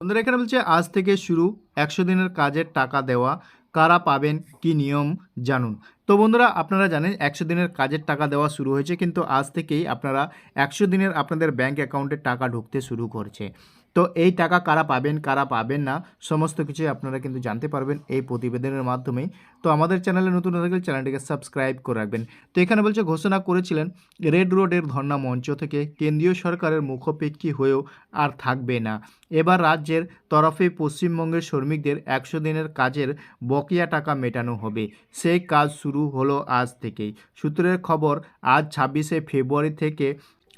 বন্ধুরা, এখানে বলছে, আজ থেকে শুরু একশো দিনের কাজের টাকা দেওয়া, কারা পাবেন, কি নিয়ম জানুন। তো বন্ধুরা, আপনারা জানেন, একশো দিনের কাজের টাকা দেওয়া শুরু হয়েছে, কিন্তু আজ থেকেই আপনারা একশো দিনের আপনাদের ব্যাঙ্ক অ্যাকাউন্টে টাকা ঢুকতে শুরু করছে। তো এই টাকা কারা পাবেন কারা পাবেন না, সমস্ত কিছু আপনারা কিন্তু জানতে পারবেন এই প্রতিবেদনের মাধ্যমেই। তো আমাদের চ্যানেলে নতুন থাকলে চ্যানেলটিকে সাবস্ক্রাইব করে রাখবেন। তো এখানে বলছে, ঘোষণা করেছিলেন, রেড রোডের ধর্ণা মঞ্চ থেকে কেন্দ্রীয় সরকারের মুখোপেক্ষী হয়েও আর থাকবে না। এবার রাজ্যের তরফে পশ্চিমবঙ্গের শ্রমিকদের একশো দিনের কাজের বকেয়া টাকা মেটানো হবে। সেই কাজ শুরু হলো আজ থেকেই। সূত্রের খবর, আজ ছাব্বিশে ফেব্রুয়ারি থেকে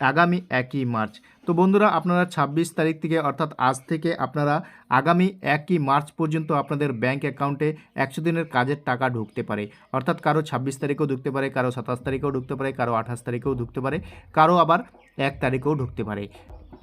আগামী একই মার্চ। তো বন্ধুরা, আপনারা ছাব্বিশ তারিখ থেকে, অর্থাৎ আজ থেকে আপনারা আগামী একই মার্চ পর্যন্ত আপনাদের ব্যাংক অ্যাকাউন্টে একশো দিনের কাজের টাকা ঢুকতে পারে। অর্থাৎ কারও ছাব্বিশ তারিখেও ঢুকতে পারে, কারও সাতাশ তারিখেও ঢুকতে পারে, কারও আঠাশ তারিখেও ঢুকতে পারে, কারও আবার এক তারিখেও ঢুকতে পারে।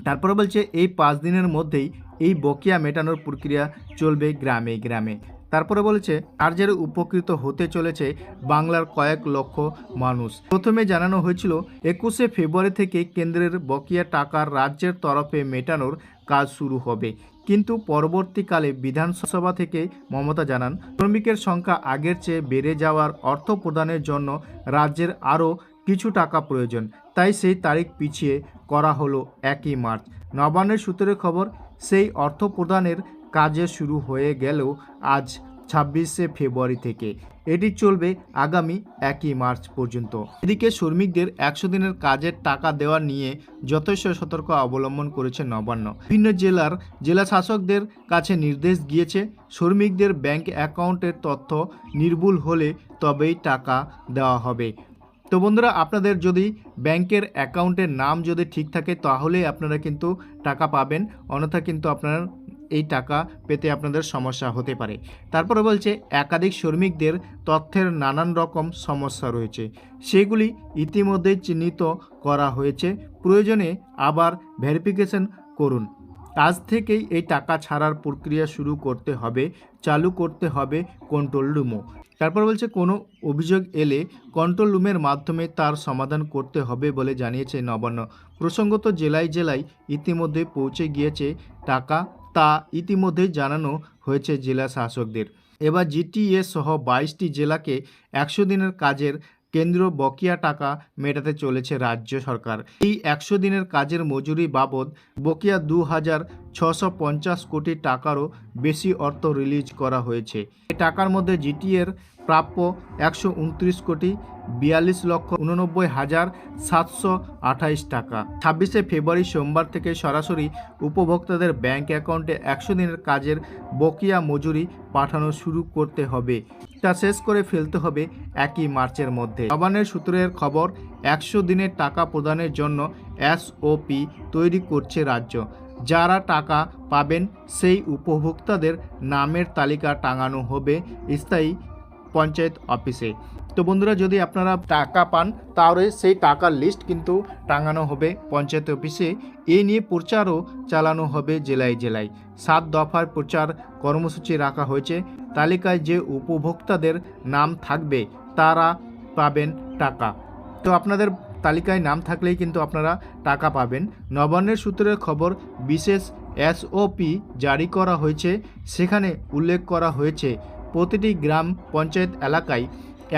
তারপরে বলছে, এই পাঁচ দিনের মধ্যেই এই বকেয়া মেটানোর প্রক্রিয়া চলবে গ্রামে গ্রামে। তারপরে বলেছে কার্যের উপকৃত হতে চলেছে বাংলার কয়েক লক্ষ মানুষ। প্রথমে জানানো হয়েছিল, একুশে ফেব্রুয়ারি থেকে কেন্দ্রের বকেয়া টাকার রাজ্যের তরফে মেটানোর কাজ শুরু হবে। কিন্তু পরবর্তীকালে বিধানসভা থেকে মমতা জানান, শ্রমিকের সংখ্যা আগের চেয়ে বেড়ে যাওয়ার অর্থ প্রদানের জন্য রাজ্যের আরও কিছু টাকা প্রয়োজন। তাই সেই তারিখ পিছিয়ে করা হলো একই মার্চ। নবান্নের সূত্রের খবর, সেই অর্থ প্রদানের কাজে শুরু হয়ে গেলেও আজ ছাব্বিশে ফেব্রুয়ারি থেকে। এটি চলবে আগামী একই মার্চ পর্যন্ত। এদিকে শ্রমিকদের একশো দিনের কাজের টাকা দেওয়া নিয়ে যথেষ্ট সতর্ক অবলম্বন করেছে নবান্ন। বিভিন্ন জেলার জেলা শাসকদের কাছে নির্দেশ গিয়েছে, শ্রমিকদের ব্যাংক অ্যাকাউন্টের তথ্য নির্ভুল হলে তবেই টাকা দেওয়া হবে। তো বন্ধুরা, আপনাদের যদি ব্যাংকের অ্যাকাউন্টের নাম যদি ঠিক থাকে, তাহলেই আপনারা কিন্তু টাকা পাবেন। অন্যথা কিন্তু আপনার এই টাকা পেতে আপনাদের সমস্যা হতে পারে। তারপরে বলছে, একাধিক শ্রমিকদের তথ্যের নানান রকম সমস্যা রয়েছে। সেগুলি ইতিমধ্যে চিহ্নিত করা হয়েছে। প্রয়োজনে আবার ভেরিফিকেশন করুন। আজ থেকেই এই টাকা ছাড়ার প্রক্রিয়া শুরু করতে হবে, চালু করতে হবে কন্ট্রোল রুমও তারপর বলছে, কোনো অভিযোগ এলে কন্ট্রোল রুমের মাধ্যমে তার সমাধান করতে হবে বলে জানিয়েছে নবান্ন। প্রসঙ্গত জেলায় জেলায় ইতিমধ্যে পৌঁছে গিয়েছে টাকা তা ইতিমধ্যেই জানানো হয়েছে জেলা শাসকদের। এবার জিটিএ সহ বাইশটি জেলাকে একশো দিনের কাজের কেন্দ্র বকিয়া টাকা মেটাতে চলেছে রাজ্য সরকার। এই একশো দিনের কাজের মজুরি বাবদ বকিয়া দু হাজার ছশো কোটি টাকারও বেশি অর্থ রিলিজ করা হয়েছে। এ টাকার মধ্যে জিটিএর প্রাপ্য একশো উনত্রিশ কোটি বিয়াল্লিশ লক্ষ উননব্বই হাজার সাতশো আঠাইশ টাকা। ছাব্বিশে ফেব্রুয়ারি সোমবার থেকে সরাসরি উপভোক্তাদের ব্যাংক অ্যাকাউন্টে একশো দিনের কাজের বকেয়া মজুরি পাঠানো শুরু করতে হবে। তা শেষ করে ফেলতে হবে একই মার্চের মধ্যে। নবান্নের সূত্রের খবর, একশো দিনের টাকা প্রদানের জন্য এসওপি তৈরি করছে রাজ্য। যারা টাকা পাবেন, সেই উপভোক্তাদের নামের তালিকা টাঙানো হবে স্থায়ী পঞ্চায়েত অফিসে। তো বন্ধুরা, যদি আপনারা টাকা পান, তাহলে সেই টাকার লিস্ট কিন্তু টাঙানো হবে পঞ্চায়েত অফিসে। এ নিয়ে প্রচারও চালানো হবে জেলায় জেলায়। সাত দফার প্রচার কর্মসূচি রাখা হয়েছে। তালিকায় যে উপভোক্তাদের নাম থাকবে, তারা পাবেন টাকা। তো আপনাদের তালিকায় নাম থাকলেই কিন্তু আপনারা টাকা পাবেন। নবান্নের সূত্রের খবর, বিশেষ এসওপি জারি করা হয়েছে, সেখানে উল্লেখ করা হয়েছে, প্রতিটি গ্রাম পঞ্চায়েত এলাকায়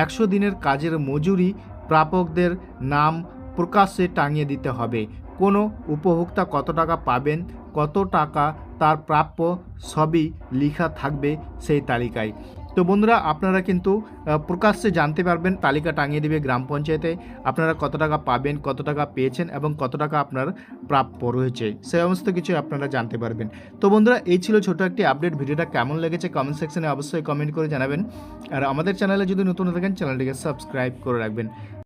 একশো দিনের কাজের মজুরি প্রাপকদের নাম প্রকাশ্যে টাঙিয়ে দিতে হবে। কোনো উপভোক্তা কত টাকা পাবেন, কত টাকা তার প্রাপ্য সবই লেখা থাকবে সেই তালিকায়। তো বন্ধুরা, আপনারা কিন্তু প্রকাশ্যে জানতে পারবেন, তালিকা টাঙিয়ে দেবে গ্রাম পঞ্চায়েতে আপনারা কত টাকা পাবেন, কত টাকা পেয়েছেন এবং কত টাকা আপনার প্রাপ্য রয়েছে। সে সমস্ত কিছু আপনারা জানতে পারবেন। তো বন্ধুরা, এই ছিল ছোট একটি আপডেট। ভিডিওটা কেমন লেগেছে কমেন্ট সেকশনে অবশ্যই কমেন্ট করে জানাবেন। আর আমাদের চ্যানেলে যদি নতুন থাকেন, চ্যানেলটিকে সাবস্ক্রাইব করে রাখবেন।